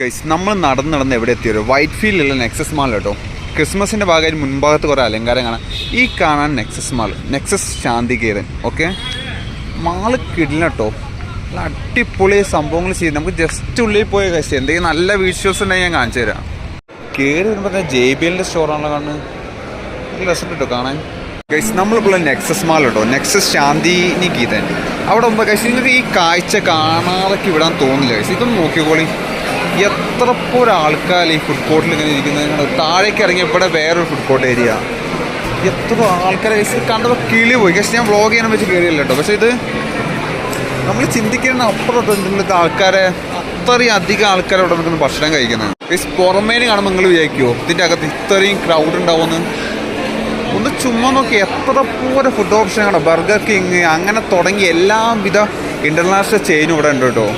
Guys നമ്മൾ നടന്ന് നടന്ന് എവിടെ എത്തിയോ വൈറ്റ് ഫീൽഡിലുള്ള നെക്സസ് മാൾ കേട്ടോ ക്രിസ്മസിന്റെ ഭാഗമായിട്ട് മുൻഭാഗത്ത് കുറേ അലങ്കാരം കാണാം ഈ കാണാൻ Nexus mall Nexus Shantiniketan okay mall കിടില കേട്ടോ നല്ല അടിപൊളി സംഭവങ്ങൾ ചെയ്ത്. നമുക്ക് ജസ്റ്റ് ഉള്ളിൽ പോയ കഴിച്ച് എന്തെങ്കിലും നല്ല വിഷ്വൽസ് ഉണ്ടെങ്കിൽ ഞാൻ കാണിച്ചു തരാം. കയറി വരുമ്പോൾ തന്നെ ജെ ബി എല്ലിന്റെ സ്റ്റോറാണല്ലോ കാണുന്നത്? നല്ല രസം കേട്ടോ കാണാൻ. ഗൈസ് നമ്മളിപ്പോൾ നെക്സസ് മാൾ കേട്ടോ നെക്സസ് ശാന്തിനി ഗീതൻ അവിടെ മുമ്പ് ഗൈസ് ഈ കാഴ്ച കാണാതൊക്കെ വിടാൻ തോന്നില്ല ഗൈസ് ഇതൊന്ന് നോക്കിക്കോളി. എത്ര പോലും ആൾക്കാർ ഈ ഫുഡ് കോർട്ടിൽ ഇങ്ങനെ ഇരിക്കുന്നത്? താഴേക്ക് ഇറങ്ങി ഇവിടെ വേറൊരു ഫുഡ് കോർട്ട് ഏരിയ എത്ര ആൾക്കാരെ? കണ്ടപ്പോൾ കിളി പോയി. പക്ഷെ ഞാൻ വ്ളോഗ് ചെയ്യാൻ വെച്ച് കയറിയല്ലോ കേട്ടോ. പക്ഷേ ഇത് നമ്മൾ ചിന്തിക്കുന്ന അപ്പുറത്ത് എന്തെങ്കിലും ആൾക്കാരെ അത്രയും അധികം ആൾക്കാരെ അവിടെ നിൽക്കുന്ന ഭക്ഷണം കഴിക്കുന്നത്. ഈ പുറമേന് കാണുമ്പോൾ നിങ്ങൾ വിചാരിക്കുമോ ഇതിന്റെ അകത്ത് ഇത്രയും ക്രൗഡ് ഉണ്ടാവുമെന്ന്? ഒന്ന് ചുമ്മാ നോക്കി എത്ര പോലെ ഫുഡ് ഓപ്ഷനാണ് ബർഗർ കിങ് അങ്ങനെ തുടങ്ങി എല്ലാവിധ ഇന്റർനാഷണൽ ചെയിനും ഇവിടെ ഉണ്ട് കേട്ടോ.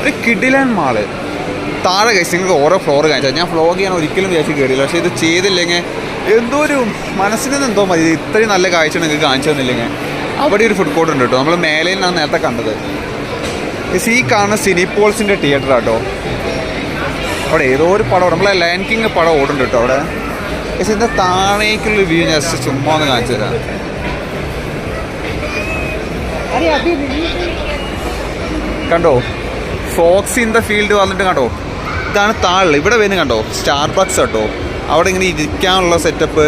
ഒരു കിഡിലൻ മാൾ താഴെ കഴിച്ച് നിങ്ങൾക്ക് ഓരോ ഫ്ലോർ കാണിച്ചാൽ ഞാൻ ഫ്ലോഗ് ചെയ്യാൻ ഒരിക്കലും വിചാരിച്ച് കയറിയില്ല പക്ഷേ ഇത് ചെയ്തില്ലെങ്കിൽ എന്തോ ഒരു മനസ്സിൽ നിന്ന് എന്തോ മതി. ഇത്രയും നല്ല കാഴ്ച നിങ്ങൾക്ക് കാണിച്ചു തന്നില്ലെങ്കിൽ. അവിടെ ഒരു ഫുഡ് കോർട്ട് ഉണ്ട് കേട്ടോ. നമ്മൾ മേലയിൽ നിന്നാണ് നേരത്തെ കണ്ടത്. ഈ കാണുന്ന സിനിപോൾസിന്റെ തിയേറ്റർ ആട്ടോ അവിടെ ഏതോ ഒരു പടം നമ്മളെ ലയൻ കിങ് പടം ഓടുന്നുണ്ട് കേട്ടോ അവിടെ. പക്ഷെ ഇതിന്റെ താഴേക്കുള്ള വ്യൂ ഞാൻ ചുമ്മാ ഒന്ന് കാണിച്ചു തരാം. കണ്ടോ? ഫോക്സ് ഇൻ ദ ഫീൽഡ് വന്നിട്ട് കണ്ടോ? ഇതാണ് താഴെ. ഇവിടെ വരുന്നത് കണ്ടോ? സ്റ്റാർ ബക്സ് കേട്ടോ. അവിടെ ഇങ്ങനെ ഇരിക്കാനുള്ള സെറ്റപ്പ്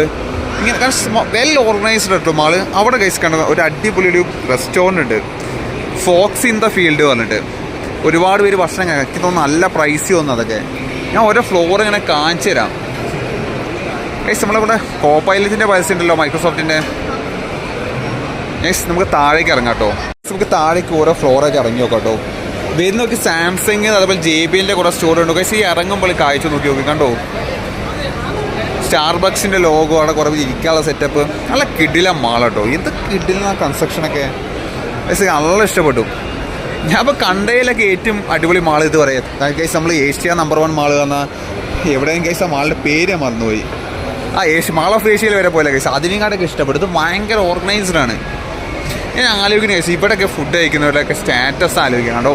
ഇങ്ങനെ വെൽ ഓർഗനൈസ്ഡ് കേട്ടോ മാൾ അവിടെ കഴിച്ച് കണ്ടത് ഒരു അടിപൊളി ഒരു റെസ്റ്റോറന്റ് ഉണ്ട്. ഫോക്സ് ഇൻ ദ ഫീൽഡ് വന്നിട്ട്. ഒരുപാട് പേര് ഭക്ഷണം കഴിക്കുന്ന നല്ല പ്രൈസ് തോന്നുന്നു അതൊക്കെ. ഞാൻ ഓരോ ഫ്ലോർ ഇങ്ങനെ കാണിച്ചു തരാം. ഗൈസ് നമ്മളിവിടെ കോ പൈസ ഉണ്ടല്ലോ മൈക്രോസോഫ്റ്റിന്റെ ഗൈസ് നമുക്ക് താഴേക്ക് ഇറങ്ങാം കേട്ടോ. നമുക്ക് താഴേക്ക് ഓരോ ഫ്ലോറൊക്കെ ഇറങ്ങി നോക്കാം കേട്ടോ. വരുന്ന നോക്കി സാംസങ് അതേപോലെ ജെ ബി എന്റെ കുറേ ഉണ്ട്. ഗൈസ് ഈ ഇറങ്ങുമ്പോൾ കാഴ്ച നോക്കി നോക്കി. കണ്ടോ? സ്റ്റാർബക്സിന്റെ ലോഗോ അവിടെ കുറേ ഇരിക്കാനുള്ള സെറ്റപ്പ് നല്ല കിടില മാൾ കേട്ടോ. എന്ത് കിടില കൺസ്ട്രക്ഷനൊക്കെ ഗൈസ് നല്ല ഇഷ്ടപ്പെട്ടു. ഞാൻ ഇപ്പോൾ കണ്ടതിലൊക്കെ ഏറ്റവും അടിപൊളി മാൾ ഇത് പറയാം. കേസ് നമ്മൾ ഏഷ്യ നമ്പർ വൺ മാൾ വന്ന എവിടെയും കേസ് ആ മാളിന്റെ പേര് മറന്നുപോയി. ആ ഏഷ്യ മാൾ ഓഫ് ഏഷ്യയിൽ വരെ പോലെ കേസ് അതിനെക്കാട്ടൊക്കെ ഇഷ്ടപ്പെട്ടു. ഇത് ഭയങ്കര ഓർഗനൈസ്ഡ് ആണ്. ഞാൻ ആലോചിക്കുന്ന കേസ് ഇവിടെയൊക്കെ ഫുഡ് കഴിക്കുന്നവരുടെയൊക്കെ സ്റ്റാറ്റസ് ആലോചിക്കണം കേട്ടോ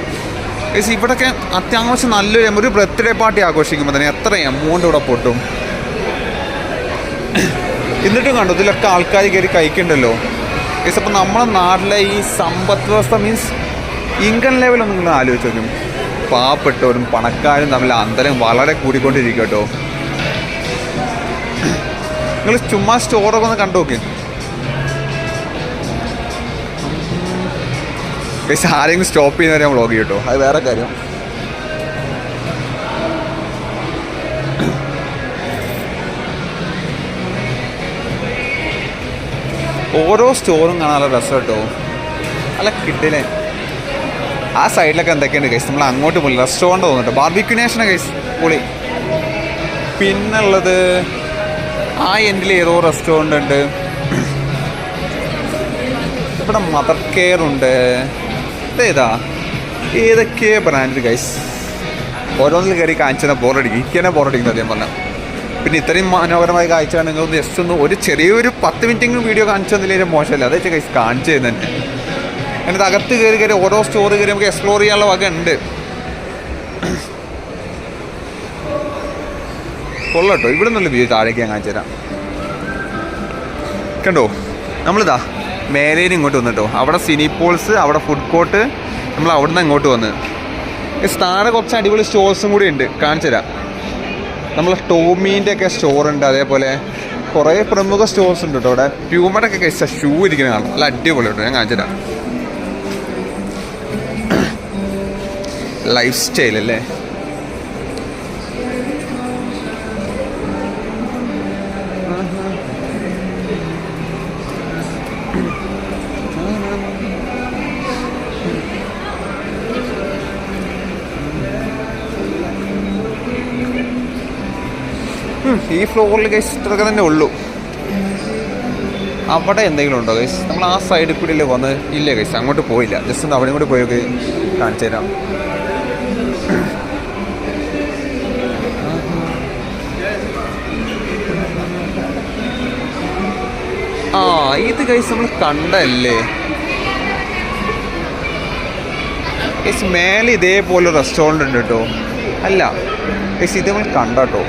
ഗൈസ് ഇവിടെയൊക്കെ അത്യാവശ്യം നല്ലൊരു ഒരു ബർത്ത്ഡേ പാർട്ടി ആഘോഷിക്കുമ്പോൾ തന്നെ എത്ര എമൗണ്ട് ഇവിടെ പൊട്ടും? എന്നിട്ടും കണ്ടു ഇതിലൊക്കെ ആൾക്കാർ കയറി കഴിക്കണ്ടല്ലോ. ഏസ് അപ്പം നമ്മുടെ നാട്ടിലെ ഈ സമ്പദ് വ്യവസ്ഥ മീൻസ് ഇൻകം ലെവലൊന്നും നിങ്ങൾ ആലോചിച്ച് നോക്കും. പാവപ്പെട്ടവരും പണക്കാരും തമ്മിൽ അന്തരം വളരെ കൂടിക്കൊണ്ടിരിക്കും കേട്ടോ നിങ്ങൾ ചുമ്മാ സ്റ്റോറൊക്കെ ഒന്ന് കണ്ടു ഗൈസ് ആരെങ്കിലും സ്റ്റോപ്പ് ചെയ്യുന്നവരെ ഞാൻ വ്ളോഗ് കിട്ടും അത് വേറെ കാര്യം. ഓരോ സ്റ്റോറും കാണാൻ നല്ല രസം കേട്ടോ. നല്ല കിട്ടില്ലേ ആ സൈഡിലൊക്കെ എന്തൊക്കെയുണ്ട് കൈസ് നമ്മൾ അങ്ങോട്ട് പോലും റെസ്റ്റോറന്റ് തോന്നുന്നുണ്ട് ബാർബിക്യുനേഷനാണ് കൈസ് പൊളി. പിന്നുള്ളത് ആ എൻഡിൽ ഏതോ റെസ്റ്റോറന്റ് ഉണ്ട്. ഇവിടെ മദർ കെയർ ഉണ്ട്. ഇതേതാ ഏതൊക്കെ ബ്രാൻഡ് ഗൈസ് ഓരോന്നിൽ കയറി കാണിച്ചാൽ ബോറടിക്കും എനിക്ക് തന്നെ ബോറടിക്കുന്നത് അദ്ദേഹം പറഞ്ഞാൽ പിന്നെ ഇത്രയും മനോഹരമായി കാഴ്ചയാണ് നിങ്ങൾ ജസ്റ്റ് ഒന്ന് ഒരു ചെറിയൊരു പത്ത് മിനിറ്റെങ്കിലും വീഡിയോ കാണിച്ചു തന്നില്ലെങ്കിൽ മോശമല്ല. അതെ ഗൈസ് കാണിച്ചു തന്നെ. എന്നിട്ട് അകത്ത് കയറി കയറി ഓരോ സ്റ്റോറി കയറി നമുക്ക് എക്സ്പ്ലോർ ചെയ്യാനുള്ള വക ഉണ്ട്. കൊള്ളട്ടോ. ഇവിടെ നിന്നുള്ള വ്യൂ താഴേക്ക് ഞാൻ കാണിച്ചു തരാം. കണ്ടോ? നമ്മളിതാ. മേലേന്ന് ഇങ്ങോട്ട് വന്നിട്ടോ അവിടെ സിനിപോൾസ് അവിടെ ഫുഡ് കോർട്ട് നമ്മൾ അവിടെ നിന്ന് ഇങ്ങോട്ട് വന്ന് താഴെ കുറച്ച് അടിപൊളി സ്റ്റോഴ്സും കൂടി ഉണ്ട്. കാണിച്ചു തരാം. നമ്മളെ ടോമീന്റെ ഒക്കെ സ്റ്റോർ ഉണ്ട്. അതേപോലെ കുറേ പ്രമുഖ സ്റ്റോഴ്സ് ഉണ്ട് കേട്ടോ അവിടെ. പ്യൂമയുടെ ഒക്കെ കഴിച്ച ഷൂ ഇരിക്കുന്ന കാണാം. നല്ല അടിപൊളി കേട്ടോ. ഞാൻ കാണിച്ചു തരാം. ലൈഫ് സ്റ്റൈൽ അല്ലേ? ഈ ഫ്ലോറിൽ ഗൈസ് ഇത്രയൊക്കെ തന്നെ ഉള്ളൂ. അവിടെ എന്തെങ്കിലും ഉണ്ടോ ഗൈസ് നമ്മൾ ആ സൈഡിൽ കൂടി അല്ലേ വന്ന്? ഇല്ല ഗൈസ് അങ്ങോട്ട് പോയില്ല. ജസ്റ്റ് ഒന്ന് അവിടെയും കൂടി പോയൊക്കെ കാണിച്ചു തരാം. ആ ഇത് ഗൈസ് നമ്മൾ കണ്ടല്ലേ? ഗൈസ് മേലെ ഇതേപോലെ റെസ്റ്റോറന്റ് ഉണ്ട് കേട്ടോ. അല്ല ഗൈസ് ഇത് നമ്മൾ കണ്ടോ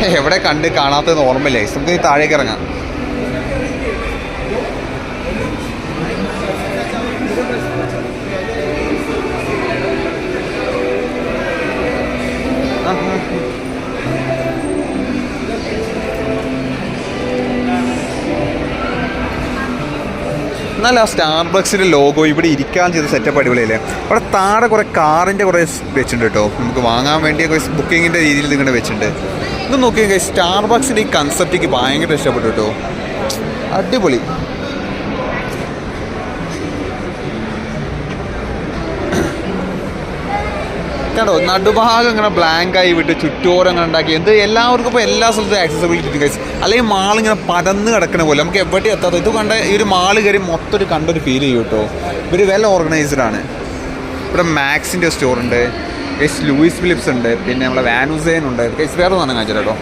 എവിടെ കണ്ട് കാണാത്തത് ഓർമ്മയില്ലേ? നമുക്ക് താഴേക്ക് ഇറങ്ങാം. എന്നാൽ ആ സ്റ്റാർബക്സിന്റെ ലോഗോ ഇവിടെ ഇരിക്കാൻ ചെയ്ത സെറ്റപ്പ് അടിപൊളിയല്ലേ? അവിടെ താഴെ കുറേ കാറിന്റെ കുറേ വെച്ചിട്ടുണ്ട് കേട്ടോ. നമുക്ക് വാങ്ങാൻ വേണ്ടി ബുക്കിങ്ങിന്റെ രീതിയിൽ നിങ്ങളുടെ വെച്ചിട്ടുണ്ട്. ഇത് നോക്കിയാൽ സ്റ്റാർബക്സിന്റെ ഈ കൺസെപ്റ്റ് എനിക്ക് ഭയങ്കര ഇഷ്ടപ്പെട്ടു കേട്ടോ അടിപൊളി. കണ്ടോ നടുഭാഗം ഇങ്ങനെ ബ്ലാങ്ക് ആയി വിട്ട് ചുറ്റോരം അങ്ങനെ ഉണ്ടാക്കി. എന്ത് എല്ലാവർക്കും ഇപ്പോൾ എല്ലാ സ്ഥലത്തും ആക്സസിബിലിറ്റി കഴിച്ച് അല്ലെങ്കിൽ മാൾ ഇങ്ങനെ പരന്ന് കിടക്കണ പോലെ നമുക്ക് എവിടെ എത്താത്ത ഇത് കണ്ട ഈ ഒരു മാൾ കയറി മൊത്തം ഒരു കണ്ടൊരു ഫീൽ ചെയ്യും കേട്ടോ ഇവർ വെൽ ഓർഗനൈസ്ഡ് ആണ്. ഇവിടെ മാക്സിന്റെ സ്റ്റോർ എസ് ലൂയിസ് ഫിലിപ്സ് ഉണ്ട്. പിന്നെ നമ്മളെ വാനുസൈൻ ഉണ്ട്. എസ് വേറെ ഒന്നും കാണിച്ചു കേട്ടോ.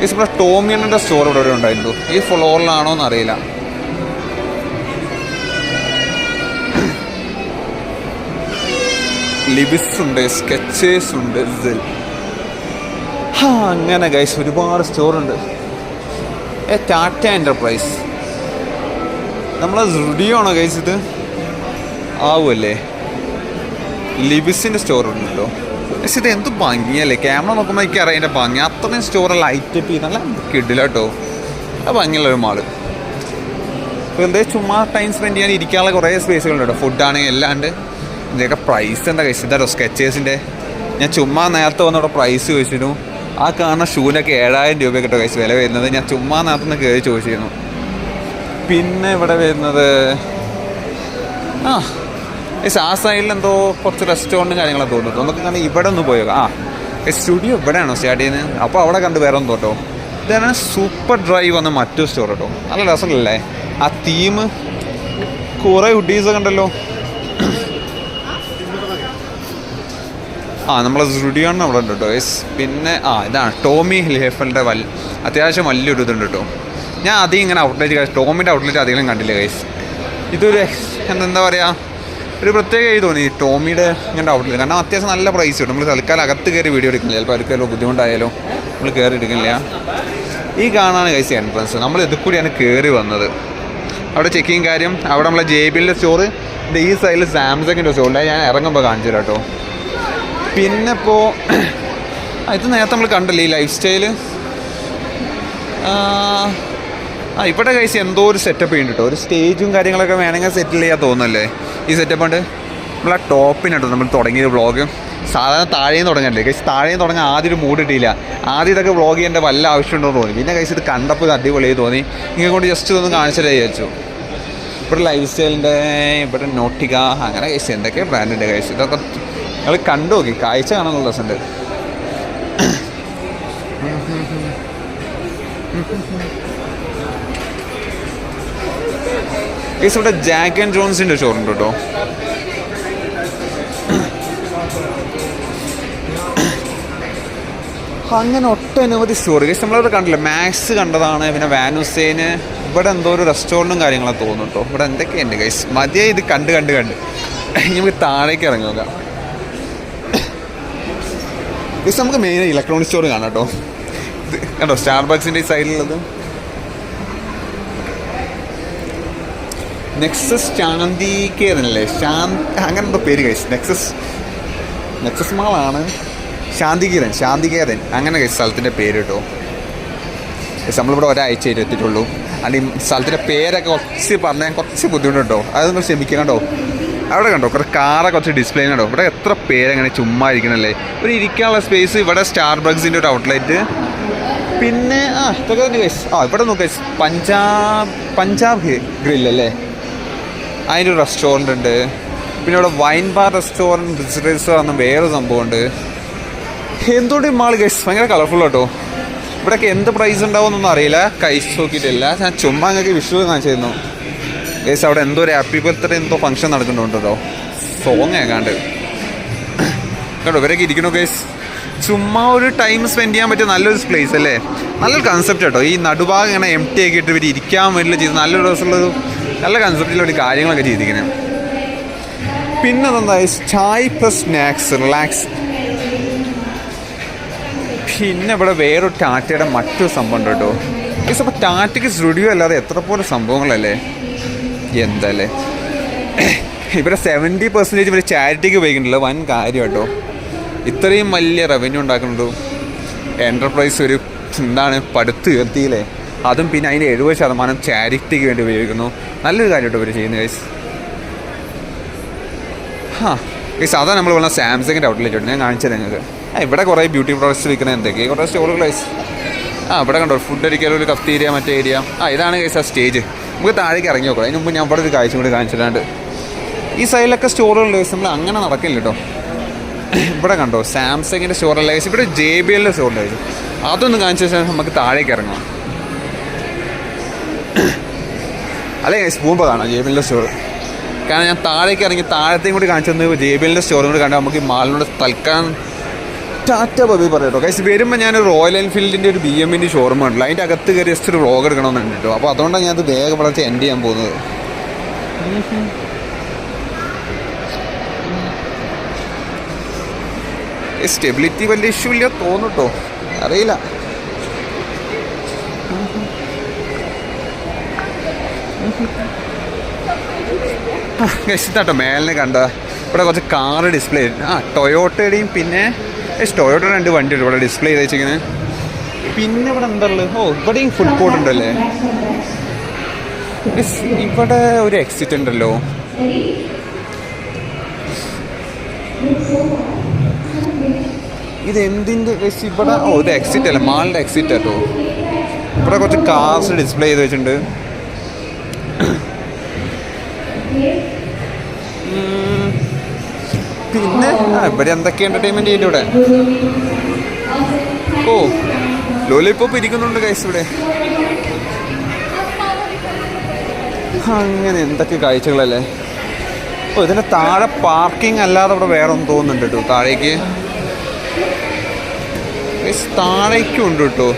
കേസ് ഇവിടെ സ്റ്റോർ ഇവിടെ ഇവിടെ ഉണ്ടായിരുന്നു. ഈ ഫ്ലോറിലാണോ എന്ന് അറിയില്ല ലിബിസ് ഉണ്ട് സ്കെച്ചേഴ്സ് ഉണ്ട് അങ്ങനെ ഗൈസ് ഒരുപാട് സ്റ്റോറുണ്ട് ടാറ്റ എന്റർപ്രൈസ് നമ്മളെ സ്റ്റുഡിയോ ഗൈസ് ഇത്? ആവുമല്ലേ? ലിബിസിന്റെ സ്റ്റോർ ഉണ്ടല്ലോ ഇത് എന്ത് ഭംഗിയല്ലേ? ക്യാമറ നോക്കുമ്പോൾ എനിക്ക് അറിയാം എന്റെ ഭംഗി. അത്രയും സ്റ്റോർ ലൈറ്റ് അപ്പ് ചെയ്ത് നല്ല കിടില കേട്ടോ ആ ഭംഗിയുള്ള ഒരു മാൾ വെറുതെ ചുമ്മാ ടൈം സ്പെൻഡ് ചെയ്യാൻ ഇരിക്കാനുള്ള കുറേ സ്പേസുകളുണ്ട് കേട്ടോ ഫുഡാണെങ്കിൽ എല്ലാം ഉണ്ട്. ഇതിന്റെയൊക്കെ പ്രൈസ് എന്താ കഴിച്ചിട്ടോ സ്കെച്ചേഴ്സിന്റെ ഞാൻ ചുമ്മാ നേരത്തെ വന്നവിടെ പ്രൈസ് ചോദിച്ചിരുന്നു. ആ കാണുന്ന ഷൂവിനൊക്കെ ഏഴായിരം രൂപ കേട്ടോ കഴിച്ച് വില വരുന്നത്. ഞാൻ ചുമ്മാ നേരത്തെ നിന്ന് കയറി ചോദിച്ചിരുന്നു. പിന്നെ ഇവിടെ വരുന്നത് ആ ആ സൈഡിൽ എന്തോ കുറച്ച് റെസ്റ്റോറന്റും കാര്യങ്ങളൊക്കെ തോന്നുന്നു. നമുക്ക് കാരണം ഇവിടെ ഒന്ന് പോയോ ആ സ്റ്റുഡിയോ ഇവിടെയാണോ സ്റ്റാർട്ട് ചെയ്യുന്നത്? അപ്പോൾ അവിടെ കണ്ട് വേറെ ഒന്നും കേട്ടോ ഇതാണ് സൂപ്പർ ഡ്രൈവ് വന്ന മറ്റൊരു സ്റ്റോർ കേട്ടോ. നല്ല രസമല്ലേ? ആ തീം കുറേ ഹുഡീസൊക്കെ ഉണ്ടല്ലോ. ആ നമ്മളെ സ്റ്റുഡിയോണ് അവിടെ ഉണ്ട് കേട്ടോ. പിന്നെ ആ ഇതാണ് ടോമി ഹിൽഹേഫലിന്റെ വൽ അത്യാവശ്യം വലിയൊരു ഇതുണ്ട് കേട്ടോ. ഞാൻ അധികം ഇങ്ങനെ ഔട്ട്ലെറ്റ് കഴിച്ചു ടോമിന്റെ ഔട്ട്ലെറ്റ് അധികം കണ്ടില്ല കൈസ് ഇതൊരു എന്താ പറയുക ഒരു പ്രത്യേക ഇത് തോന്നി ടോമിയുടെ ഇങ്ങനെ ഔട്ട്ലെറ്റ് കാരണം അത്യാവശ്യം നല്ല പ്രൈസ് കിട്ടും. നമ്മൾ തൽക്കാലം അകത്ത് കയറി വീഡിയോ എടുക്കുന്നില്ല ചിലപ്പോൾ അവർക്ക് ബുദ്ധിമുട്ടായാലോ നമ്മൾ കയറി എടുക്കില്ല. ഈ കാണാണ് കഴിച്ച എൻട്രൻസ് നമ്മൾ ഇതിൽ കൂടിയാണ് കയറി വന്നത്. അവിടെ ചെക്കിങ് കാര്യം അവിടെ നമ്മളെ ജെ ബിന്റെ സ്റ്റോറ് ഈ സൈഡിൽ സാംസങ്ങിന്റെ സ്റ്റോറിൽ ഞാൻ ഇറങ്ങുമ്പോൾ കാണിച്ചു തരാം കേട്ടോ. പിന്നെ ഇപ്പോൾ ഇത് നേരത്തെ നമ്മൾ കണ്ടല്ലേ ഈ ലൈഫ് സ്റ്റൈൽ ആ ഇവിടെ കഴിച്ച് എന്തോ ഒരു സെറ്റപ്പ് ഉണ്ട് കേട്ടോ ഒരു സ്റ്റേജും കാര്യങ്ങളൊക്കെ വേണമെങ്കിൽ സെറ്റിൽ ചെയ്യാൻ തോന്നുന്നല്ലേ? ഈ സെറ്റപ്പ് ഉണ്ട്. നമ്മൾ ആ ടോപ്പിനുണ്ടോ നമ്മൾ തുടങ്ങിയ വ്ളോഗ് സാധാരണ താഴേന്ന് തുടങ്ങണ്ടേ? കഴിച്ച് താഴേന്ന് തുടങ്ങാൻ ആദ്യം ഒരു മൂഡ് കിട്ടിയില്ല. ആദ്യം ഇതൊക്കെ വ്ളോഗ് ചെയ്യേണ്ട വല്ല ആവശ്യമുണ്ടോ തോന്നി. പിന്നെ കഴിച്ച് ഇത് കണ്ടപ്പോൾ ഇത് അടിപൊളിയായി തോന്നി. ഇങ്ങനെ കൊണ്ട് ജസ്റ്റ് ഇതൊന്ന് കാണിച്ചിട്ടേ വിചാരിച്ചു. ഇവിടെ ലൈഫ് സ്റ്റൈലിന്റെ ഇവിടെ നോട്ടിക അങ്ങനെ കഴിച്ച് എന്തൊക്കെ ബ്രാൻഡിന്റെ കഴിച്ച് ഇതൊക്കെ നിങ്ങൾ കണ്ടു നോക്കി. കാഴ്ച കാണാനുള്ള രസമുണ്ട്. ഗൈസ് ഇവിടെ ജാക്ക് ആൻഡ് ജോൺസിന്റെ ഷോറുണ്ട് കേട്ടോ. അങ്ങനെ ഒട്ടനവധി സ്റ്റോറി ഗൈസ് നമ്മളിവിടെ കണ്ടില്ല മാക്സ് കണ്ടതാണ് പിന്നെ വാനുസേന് ഇവിടെ എന്തോ ഒരു റെസ്റ്റോറന്റും കാര്യങ്ങളൊക്കെ തോന്നുന്നു കേട്ടോ. ഇവിടെ എന്തൊക്കെയുണ്ട് ഗൈസ്? മതിയായി ഇത് കണ്ട് കണ്ട് കണ്ട്. നമുക്ക് താഴേക്ക് ഇറങ്ങി നോക്കാം. ഗൈസ് നമുക്ക് മെയിൻ ഇലക്ട്രോണിക് സ്റ്റോർ കാണാം കേട്ടോ. കേട്ടോ സ്റ്റാർ ബക്സിന്റെ സൈഡിലുള്ളത് നെക്സസ് ശാന്തിക്കേരനല്ലേ ശാന്തി അങ്ങനെ എന്തോ പേര് കഴിച്ചു നെക്സസ് നെക്സസ് മാളാണ് ശാന്തികീരൻ ശാന്തികേരൻ അങ്ങനെ കഴിച്ച സ്ഥലത്തിന്റെ പേര് കേട്ടോ. നമ്മളിവിടെ ഒരാഴ്ച എത്തിയിട്ടുള്ളൂ. അല്ല ഈ സ്ഥലത്തിന്റെ പേരൊക്കെ കുറച്ച് പറഞ്ഞാൽ കുറച്ച് ബുദ്ധിമുട്ടുണ്ടോ അത് അതൊന്നും ക്ഷമിക്കണം കേട്ടോ. അവിടെ കണ്ടോ? കുറേ കാറൊക്കെ കുറച്ച് ഡിസ്പ്ലേ കണ്ടോ ഇവിടെ എത്ര പേരങ്ങനെ ചുമ്മാ ഇരിക്കണല്ലേ? ഒരു ഇരിക്കാനുള്ള സ്പേസ് ഇവിടെ സ്റ്റാർ ബ്രഗ്സിന്റെ ഒരു ഔട്ട്ലെറ്റ് പിന്നെ ആ ഇതൊക്കെ. ആ ഇവിടെ നോക്കാം പഞ്ചാബ് പഞ്ചാബ് ഗ്രില്ലല്ലേ അതിന്റെ ഒരു റെസ്റ്റോറന്റ് ഉണ്ട്. പിന്നെ ഇവിടെ വൈൻ ബാർ റെസ്റ്റോറന്റ് ബിസിനസ് പറഞ്ഞ വേറെ സംഭവമുണ്ട്. എന്തുകൊണ്ട് മാൾ ഗൈസ് ഭയങ്കര കളർഫുൾ കേട്ടോ ഇവിടെയൊക്കെ എന്ത് പ്രൈസ് ഉണ്ടാവുമെന്നൊന്നും അറിയില്ല. കഴിച്ച് നോക്കിയിട്ടില്ല. ഞാൻ ചുമ്മാ അങ്ങനെ വിഷു കാണിച്ചിരുന്നു. ഗൈസ് അവിടെ എന്തോ ഒരു ഹാപ്പി ബർത്ത്ഡേ എന്തോ ഫംഗ്ഷൻ നടക്കുന്നുണ്ട് സോങ് ഏകാണ്ട് കേട്ടോ ഇവരൊക്കെ ഇരിക്കണോ ഗൈസ് ചുമ്മാ ഒരു ടൈം സ്പെൻഡ് ചെയ്യാൻ പറ്റിയ നല്ലൊരു പ്ലേസ് അല്ലേ? നല്ലൊരു കൺസെപ്റ്റ് കേട്ടോ ഈ നടുഭാഗം ഇങ്ങനെ എം ടി ആക്കിയിട്ട് ഇവർ ഇരിക്കാൻ വേണ്ടി ചെയ്ത് നല്ലൊരു ദിവസമുള്ളൊരു നല്ല കൺസെപ്റ്റിലൊരു കാര്യങ്ങളൊക്കെ ചെയ്തിരിക്കുന്നത് പിന്നെ എന്താ ചായ് പ്ലസ് സ്നാക്സ് റിലാക്സ് പിന്നെ ഇവിടെ വേറൊരു ടാറ്റയുടെ മറ്റൊരു സംഭവം ഉണ്ട് കേട്ടോ ഈ അപ്പോൾ ടാറ്റയ്ക്ക് സ്റ്റുഡിയോ അല്ലാതെ എത്ര പോലെ സംഭവങ്ങളല്ലേ? എന്തല്ലേ? ഇവിടെ സെവന്റി പെർസെന്റേജ് ഇവർ ചാരിറ്റിക്ക് ഉപയോഗിക്കുന്നുണ്ടല്ലോ വൻ കാര്യം കേട്ടോ ഇത്രയും വലിയ റവന്യൂ ഉണ്ടാക്കുന്നത് എന്റർപ്രൈസ് ഒരു എന്താണ് പടുത്ത് ഉയർത്തിയില്ലേ? അതും പിന്നെ അതിന്റെ എഴുപത് ശതമാനം ചാരിറ്റിക്ക് വേണ്ടി ഉപയോഗിക്കുന്നു. നല്ലൊരു കാര്യം കേട്ടോ ഇവർ ചെയ്യുന്നത് ഗൈസ് ഹാ ഗൈസ് അതാണ് നമ്മൾ പറഞ്ഞ സാംസങ്ങിന്റെ ഔട്ട്ലെറ്റ് ഉണ്ട് ഞാൻ കാണിച്ചത് നിങ്ങൾക്ക്. ആ ഇവിടെ കുറേ ബ്യൂട്ടി പ്രോഡക്റ്റ്സ് വിൽക്കുന്ന എന്തൊക്കെ കുറേ സ്റ്റോറുകൾ ഗൈസ് ആ ഇവിടെ കണ്ടോ ഫുഡ് അടിക്കാൻ ഒരു കഫ്തീരിയ മറ്റേ ഏരിയ ആ ഇതാണ് ഗൈസ് ആ സ്റ്റേജ് നമുക്ക് താഴേക്ക് ഇറങ്ങി നോക്കാം. അതിന് മുമ്പ് ഞാൻ ഇവിടെ ഒരു കാഴ്ച കൂടി കാണിച്ചിട്ടുണ്ട്. ഈ സൈഡിലൊക്കെ സ്റ്റോറുകളുണ്ട് ഗൈസ് നമ്മൾ അങ്ങനെ നടക്കില്ല കേട്ടോ ഇവിടെ കണ്ടോ സാംസങ്ങിന്റെ സ്റ്റോർ അല്ലേ? ഇവിടെ ജെ ബി എല്ലിന്റെ സ്റ്റോർ ഗൈസ് അതൊന്ന് കാണിച്ച ശേഷം നമുക്ക് താഴേക്ക് ഇറങ്ങാം. അല്ലേ പോകുമ്പോൾ കാണാം ജെ ബി എല്ലിന്റെ സ്റ്റോർ കാരണം ഞാൻ താഴേക്ക് ഇറങ്ങി താഴത്തെയും കൂടി കാണിച്ചു തന്നു ജെ ബി എല്ലിന്റെ സ്റ്റോറും കൂടി കണ്ടാൽ നമുക്ക് ഈ മാളിനോട് തൽക്കാലം ടാറ്റ ബബി പറയട്ടോ കൈസ് വരുമ്പോൾ ഞാൻ റോയൽ എൻഫീൽഡിന്റെ ഒരു ബി എമ്മിന്റെ ഷോറൂം ഉണ്ടല്ലോ അതിന്റെ അകത്ത് കയറി ജസ്റ്റ് ഒരു വ്ളോഗ് എടുക്കണമെന്നുണ്ട് കേട്ടോ. അപ്പോൾ അതുകൊണ്ടാണ് ഞാനത് വേഗം വളർച്ച എൻഡ് ചെയ്യാൻ പോകുന്നത്. സ്റ്റെബിലിറ്റി വലിയ ഇഷ്യൂ ഇല്ല തോന്നുട്ടോ. അറിയില്ല. ഇതാട്ടോ മേലിനെ കണ്ട. ഇവിടെ കുറച്ച് കാറ് ഡിസ്പ്ലേ ആ ടൊയോട്ടയുടെയും പിന്നെ ടൊയോട്ട രണ്ട് വണ്ടി ഉണ്ട് ഇവിടെ ഡിസ്പ്ലേ ചെയ്ത് പിന്നെ ഇവിടെ എന്താ ഉള്ളത്? ഓ ഇവിടെയും ഫുഡ് കോർട്ട് ഉണ്ടല്ലേ? ഇവിടെ ഒരു എക്സിറ്റ് ഉണ്ടല്ലോ. ഇത് എന്തിന്റെ ഇവിടെ ഓ ഇത് എക്സിറ്റ് അല്ല? മാളിന്റെ എക്സിറ്റ് കേട്ടോ ഇവിടെ കുറച്ച് കാർസ് ഡിസ്പ്ലേ ചെയ്ത് വെച്ചിട്ടുണ്ട്. പിന്നെ? ഇവിടെ എന്തൊക്കെ എന്റർടൈൻമെന്റ് ചെയ്യുന്നുണ്ട് ഇവിടെ? ഓ ലോലിപ്പോപ്പ് ഇരിക്കുന്നുണ്ട് കൈസ് ഇവിടെ. അങ്ങനെ എന്തൊക്കെ കാഴ്ചകളല്ലേ? ഓ ഇതിന്റെ താഴെ പാർക്കിംഗ് അല്ലാതെ ഇവിടെ വേറെ ഒന്നും തോന്നുന്നുണ്ട് കേട്ടോ താഴേക്ക്. ഗൈസ് താഴേക്കും ഉണ്ട് കേട്ടോ.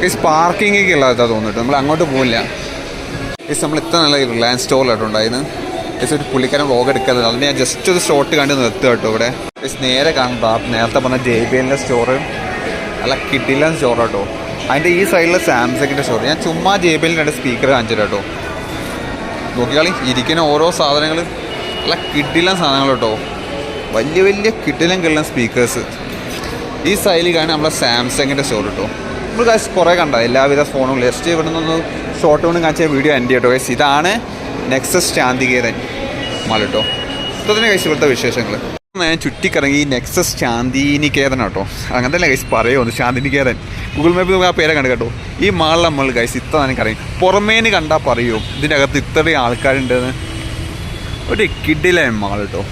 ഗൈസ് പാർക്കിങ്ങൊക്കെ ഉള്ളതാ തോന്നിട്ട് നമ്മൾ അങ്ങോട്ട് പോകില്ല ഗൈസ് നമ്മൾ ഇത്ര നല്ല റിലയൻസ് സ്റ്റോറിലാട്ടോ ഉണ്ടായിരുന്നു. ഗൈസ് ഒരു പുള്ളിക്കാരൻ വ്ളോഗ് എടുക്കുന്നത് അതിന് ഞാൻ ജസ്റ്റ് ഒരു ഷോട്ട് കണ്ട് നിർത്തുക കേട്ടോ ഇവിടെ. ഗൈസ് നേരെ കാണുമ്പോൾ നേരത്തെ പറഞ്ഞ ജെ ബി എല്ലിന്റെ സ്റ്റോറ് അല്ല കിഡില്ല സ്റ്റോർ കേട്ടോ അതിന്റെ ഈ സൈഡിലെ സാംസങ്ങിന്റെ സ്റ്റോർ ഞാൻ ചുമ്മാ ജെ ബി എല്ലിന്റെ സ്പീക്കർ കാണിച്ചിട്ട് കേട്ടോ. നോക്കിയാളി ഇരിക്കുന്ന ഓരോ സാധനങ്ങൾ നല്ല കിഡില്ല സാധനങ്ങൾ കേട്ടോ. വലിയ വലിയ കിഡിലും കിട്ടുന്ന സ്പീക്കേഴ്സ് ഈ കാണാൻ നമ്മളെ സാംസങ്ങിന്റെ സ്റ്റോർ കിട്ടും നമ്മൾ കാശ് കുറേ കണ്ട എല്ലാവിധ ഫോണും ലെസ്റ്റ് ഇവിടെ നിന്നൊന്ന് ഷോർട്ട് കൊണ്ട് കാണിച്ച വീഡിയോ എന്റെ കേട്ടോ കേസ് ഇതാണ് നെക്സസ് ശാന്തികേതൻ മാൾ കേട്ടോ ഇത്തന്നെ കഴിച്ച് ഇവിടുത്തെ വിശേഷങ്ങൾ ഞാൻ ചുറ്റിക്കറങ്ങി നെക്സസ് ശാന്തിനികേതൻ കേട്ടോ അങ്ങനെ തന്നെ കഴിച്ച് പറയുമോ ശാന്തിനികേതൻ ഗൂഗിൾ മാപ്പിൽ നമുക്ക് ആ പേരെ കണ്ട് കേട്ടോ. ഈ മാളിൽ നമ്മൾ കഴിച്ച് ഇത്ര തന്നെ കറങ്ങി. പുറമേന്ന് കണ്ടാൽ പറയുമോ ഇതിന്റെ അകത്ത് ഇത്രയും ആൾക്കാരുണ്ടെന്ന്. ഒരു കിഡിലെ മാൾ കേട്ടോ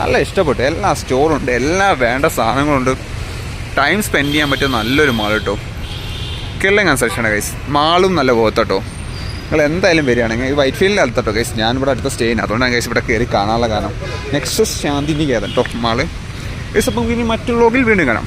നല്ല ഇഷ്ടപ്പെട്ടു. എല്ലാ സ്റ്റോറുണ്ട് എല്ലാ വേണ്ട സാധനങ്ങളുണ്ട് ടൈം സ്പെൻഡ് ചെയ്യാൻ പറ്റിയ നല്ലൊരു മാൾ കേട്ടോ കിള്ള കൺസ്ട്രക്ഷനാണ് ഗൈസ് മാളും നല്ല പോകത്തട്ടോ നിങ്ങൾ എന്തായാലും വരികയാണെങ്കിൽ വൈറ്റ് ഫീൽഡിൽ അടുത്തട്ടോ ഗൈസ് ഞാൻ ഇവിടെ അടുത്ത സ്റ്റേ ചെയ്യുന്നത്. അതുകൊണ്ടാണ് ഗൈസ് ഇവിടെ കയറി കാണാനുള്ള കാരണം. നെക്സ്റ്റ് ശാന്തിനികേതൻ കേട്ടോ മാൾ. ഗൈസ് അപ്പം ഇനി മറ്റു വ്ളോഗിൽ വീണ്ടും കാണാം.